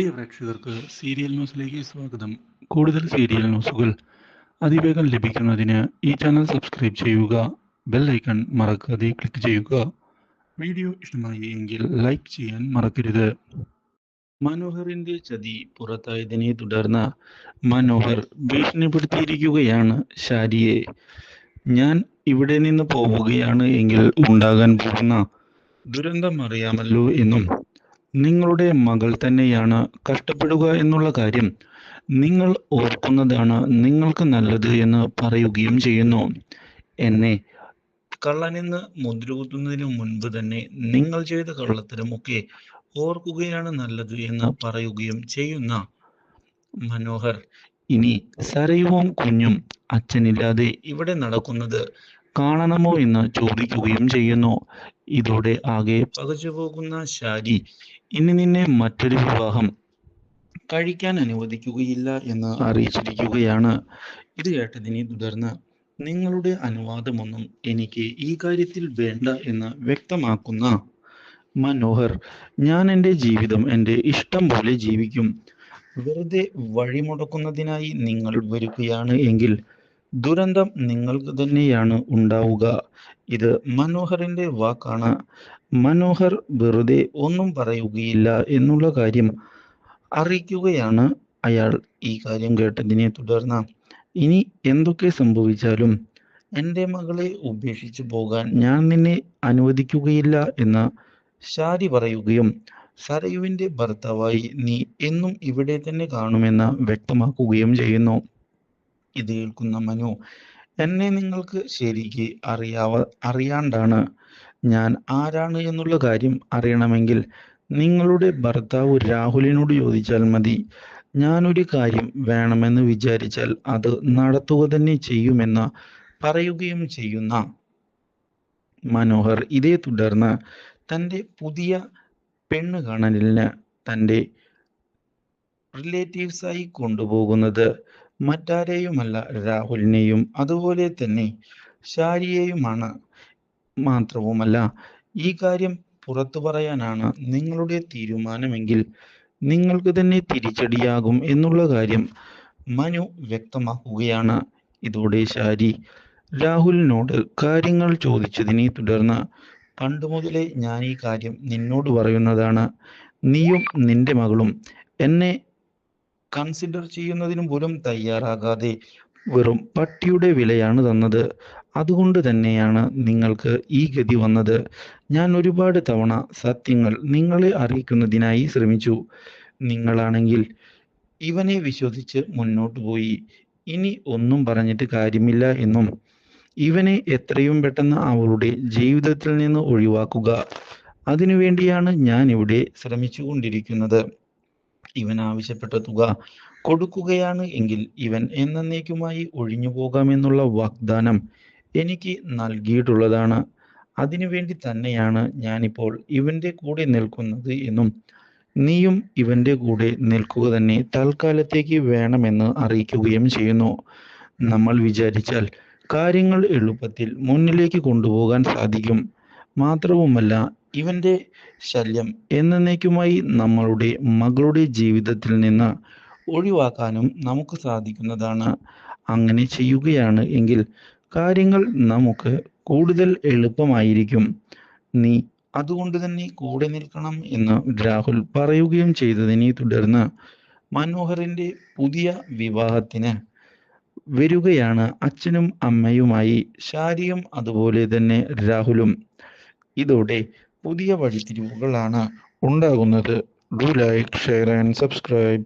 പ്രിയ പ്രേക്ഷകർക്ക് സീരിയൽ ന്യൂസിലേക്ക് സ്വാഗതം. കൂടുതൽ സീരിയൽ ന്യൂസുകൾ അതിവേഗം ലഭിക്കുന്നതിന് ഈ ചാനൽ സബ്സ്ക്രൈബ് ചെയ്യുക ബെൽ ഐക്കൺ മറക്കാതെ ക്ലിക്ക് ചെയ്യുക. വീഡിയോ ഇഷ്ടമായി എങ്കിൽ ലൈക്ക് ചെയ്യാൻ മറക്കരുത്. മനോഹറിന്റെ ചതി പുറത്തായതിനെ തുടർന്ന് മനോഹർ ഭീഷണിപ്പെടുത്തിയിരിക്കുകയാണ് ഷാരിയെ. ഞാൻ ഇവിടെ നിന്ന് പോവുകയാണ് എങ്കിൽ ഉണ്ടാകാൻ പോകുന്ന ദുരന്തം അറിയാമല്ലോ എന്നും നിങ്ങളുടെ മകൾ തന്നെയാണ് കഷ്ടപ്പെടുക എന്നുള്ള കാര്യം നിങ്ങൾ ഓർക്കുന്നതാണ് നിങ്ങൾക്ക് നല്ലത് എന്ന് പറയുകയും ചെയ്യുന്നു. എന്നെ കള്ളനെന്ന് മുദ്രകുത്തുന്നതിന് മുൻപ് തന്നെ നിങ്ങൾ ചെയ്ത കള്ളത്തരമൊക്കെ ഓർക്കുകയാണ് നല്ലത് എന്ന് പറയുകയും ചെയ്യുന്ന മനോഹർ. ഇനി സരയുവും കുഞ്ഞും അച്ഛനില്ലാതെ ഇവിടെ നടക്കുന്നത് കാണണമോ എന്ന് ചോദിക്കുകയും ചെയ്യുന്നു. ഇതോടെ ആകെ പകച്ചുപോകുന്ന ശാരി ഇനി നിന്നെ മറ്റൊരു വിവാഹം കഴിക്കാൻ അനുവദിക്കുകയില്ല എന്ന് അറിയിച്ചിരിക്കുകയാണ്. ഇത് കേട്ടതിനെ തുടർന്ന് നിങ്ങളുടെ അനുവാദമൊന്നും എനിക്ക് ഈ കാര്യത്തിൽ വേണ്ട എന്ന് വ്യക്തമാക്കുന്ന മനോഹർ ഞാൻ എന്റെ ജീവിതം എന്റെ ഇഷ്ടം പോലെ ജീവിക്കും. വെറുതെ വഴിമുടക്കുന്നതിനായി നിങ്ങൾ വരുകയാണ് എങ്കിൽ ദുരന്തം നിങ്ങൾക്ക് തന്നെയാണ് ഉണ്ടാവുക. ഇത് മനോഹറിന്റെ വാക്കാണ്. മനോഹർ വെറുതെ ഒന്നും പറയുകയില്ല എന്നുള്ള കാര്യം അറിയിക്കുകയാണ് അയാൾ. ഈ കാര്യം കേട്ടതിനെ തുടർന്ന് ഇനി എന്തൊക്കെ സംഭവിച്ചാലും എന്റെ മകളെ ഉപേക്ഷിച്ചു പോകാൻ ഞാൻ നിന്നെ അനുവദിക്കുകയില്ല എന്ന് ഷാരി പറയുകയും സരയുവിന്റെ ഭർത്താവായി നീ എന്നും ഇവിടെ തന്നെ കാണുമെന്ന് വ്യക്തമാക്കുകയും ചെയ്യുന്നു. ഇത് കേൾക്കുന്ന മനു എന്നെ നിങ്ങൾക്ക് ശരിക്ക് അറിയാവ അറിയാണ്ടാണ് ഞാൻ ആരാണ് എന്നുള്ള കാര്യം അറിയണമെങ്കിൽ നിങ്ങളുടെ ഭർത്താവ് രാഹുലിനോട് ചോദിച്ചാൽ മതി. ഞാനൊരു കാര്യം വേണമെന്ന് വിചാരിച്ചാൽ അത് നടത്തുക തന്നെ ചെയ്യുമെന്ന് പറയുകയും ചെയ്യുന്ന മനോഹർ ഇതേ തുടർന്ന് തന്റെ പുതിയ പെണ്ണ് കാണലിന് തന്റെ റിലേറ്റീവ്സായി കൊണ്ടുപോകുന്നത് മറ്റാരെയുമല്ല രാഹുലിനെയും അതുപോലെ തന്നെ ഷാരിയെയുമാണ് മാത്രവുമല്ല. ഈ കാര്യം പുറത്തു പറയാനാണ് നിങ്ങളുടെ തീരുമാനമെങ്കിൽ നിങ്ങൾക്ക് തന്നെ തിരിച്ചടിയാകും എന്നുള്ള കാര്യം മനു വ്യക്തമാക്കുകയാണ്. ഇതോടെ ശാരി രാഹുലിനോട് കാര്യങ്ങൾ ചോദിച്ചതിനെ തുടർന്ന് പണ്ട് മുതലേ ഞാൻ ഈ കാര്യം നിന്നോട് പറയുന്നതാണ്. നീയും നിന്റെ മകളും എന്നെ കൺസിഡർ ചെയ്യുന്നതിന് പോലും തയ്യാറാകാതെ വെറും പട്ടിയുടെ വിലയാണ് തന്നത്. അതുകൊണ്ട് തന്നെയാണ് നിങ്ങൾക്ക് ഈ ഗതി വന്നത്. ഞാൻ ഒരുപാട് തവണ സത്യങ്ങൾ നിങ്ങളെ അറിയിക്കുന്നതിനായി ശ്രമിച്ചു. നിങ്ങളാണെങ്കിൽ ഇവനെ വിശ്വസിച്ച് മുന്നോട്ട് പോയി. ഇനി ഒന്നും പറഞ്ഞിട്ട് കാര്യമില്ല എന്നും. ഇവനെ എത്രയും പെട്ടെന്ന് അവളുടെ ജീവിതത്തിൽ നിന്ന് ഒഴിവാക്കുക. അതിനുവേണ്ടിയാണ് ഞാൻ ഇവിടെ ശ്രമിച്ചു കൊണ്ടിരിക്കുന്നത് ഇവൻ ആവശ്യപ്പെട്ട തുക കൊടുക്കുകയാണ് എങ്കിൽ ഇവൻ എന്നേക്കുമായി ഒഴിഞ്ഞു പോകാമെന്നുള്ള വാഗ്ദാനം എനിക്ക് നൽകിയിട്ടുള്ളതാണ്. അതിനുവേണ്ടി തന്നെയാണ് ഞാനിപ്പോൾ ഇവന്റെ കൂടെ നിൽക്കുന്നത് എന്നും നീയും ഇവന്റെ കൂടെ നിൽക്കുക തന്നെ തൽക്കാലത്തേക്ക് വേണമെന്ന് അറിയിക്കുകയും ചെയ്യുന്നു. നമ്മൾ വിചാരിച്ചാൽ കാര്യങ്ങൾ എളുപ്പത്തിൽ മുന്നിലേക്ക് കൊണ്ടുപോകാൻ സാധിക്കും. മാത്രവുമല്ല ഇവന്റെ ശല്യം എന്നേക്കുമായി നമ്മളുടെ മകളുടെ ജീവിതത്തിൽ നിന്ന് ഒഴിവാക്കാനും നമുക്ക് സാധിക്കുന്നതാണ്. അങ്ങനെ ചെയ്യുകയാണ് എങ്കിൽ കാര്യങ്ങൾ നമുക്ക് കൂടുതൽ എളുപ്പമായിരിക്കും. നീ അതുകൊണ്ട് തന്നെ കൂടെ നിൽക്കണം എന്ന് രാഹുൽ പറയുകയും ചെയ്തതിനെ തുടർന്ന് മനോഹറിന്റെ പുതിയ വിവാഹത്തിന് വരികയാണ് അച്ഛനും അമ്മയുമായി ഷാരിയും അതുപോലെ തന്നെ രാഹുലും. ഇതോടെ പുതിയ വഴിത്തിരിവുകളാണ് ഉണ്ടാകുന്നത്. Do like share and subscribe